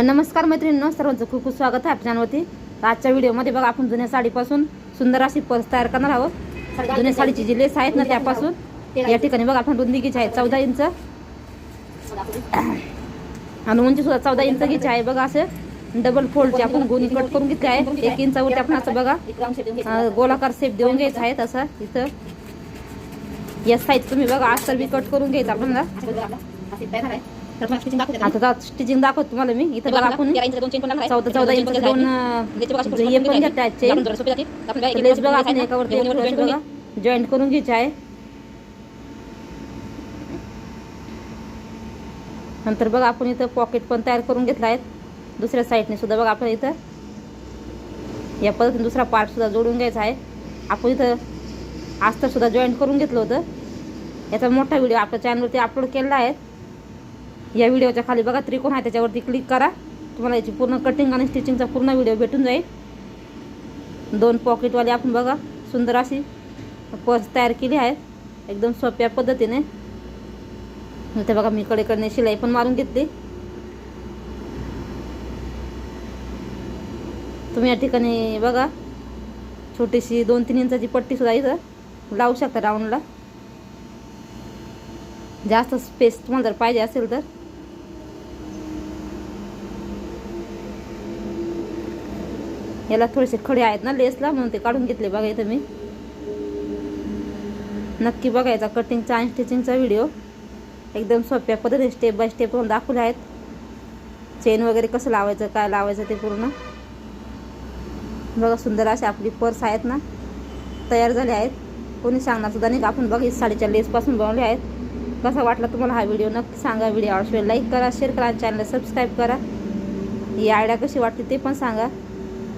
नमस्कार मैत्रिणींनो सर्वांचं खूप खूप स्वागत आहे आपल्या चॅनलवरती तर आजच्या व्हिडिओमध्ये बघा आपण जुन्या साडीपासून सुंदर अशी पर्स तयार करणार आहोत. जुन्या साडीची जी लेस आहेत ना त्यापासून या ठिकाणी बघा आपण रुंदी घ्यायची आहे चौदा इंच. आणि उंची सुद्धा चौदा इंच घ्यायची आहे बघा असं डबल फोल्डची आपण गोणी कट करून घेतली आहे. एक इंचावरती आपण असं बघा गोलाकार शेप देऊन घ्यायचा आहे तसं इथं. या साईज तुम्ही बघा आज तर बी कट करून घ्यायचा आपल्याला आता स्टिचिंग दाखवत तुम्हाला मी. इथं बघा आपण. चौदा चौदा इंच दोन हे पण घेतले आहेत. लेस बघा आपण एकावरती बघा. जॉईंट करून घ्यायचे आहे. नंतर बघा आपण इथं पॉकेट पण तयार करून घेतला आहे दुसऱ्या साईडने सुद्धा बघा आपण इथं. या पद्धतीने दुसरा पार्ट सुद्धा जोडून घ्यायचा आहे. आपण इथं अस्तर सुद्धा जॉईंट करून घेतलं होतं. याचा मोठा व्हिडिओ आपल्या चॅनलवरती अपलोड केलेला आहे. या व्हिडिओच्या खाली बघा त्रिकोण आहे त्याच्यावरती क्लिक करा. तुम्हाला याची पूर्ण कटिंग आणि स्टिचिंगचा पूर्ण व्हिडिओ भेटून जाईल. दोन पॉकेटवाली आपण बघा सुंदर अशी पर्स तयार केली आहे एकदम सोप्या पद्धतीने. इथे बघा मी कडेकडने शिलाई पण मारून घेतली. तुम्ही या ठिकाणी बघा छोटीशी दोन तीन इंचाची पट्टी सुद्धा इथं लावू शकता राऊंडला जास्त स्पेस तुम्हाला जर पाहिजे असेल तर. याला थोडेसे खडे आहेत ना लेसला म्हणून ते काढून घेतले बघा इथं मी. नक्की बघायचा कटिंगचा आणि स्टिचिंगचा व्हिडिओ एकदम सोप्या पद्धतीने स्टेप बाय स्टेप करून दाखवले आहेत. चेन वगैरे कसं लावायचं काय लावायचं ते पूर्ण. बघा सुंदर असे आपली पर्स आहेत ना तयार झाले आहेत. कोणी सांगणार सुद्धा नाही का? आपण बघा साडीच्या लेसपासून बनवले आहेत. कसा वाटला तुम्हाला हा व्हिडिओ नक्की सांगा. व्हिडिओ आवडशिवाय लाईक करा शेअर करा आणि सबस्क्राईब करा. ही आयडिया कशी वाटते ते पण सांगा.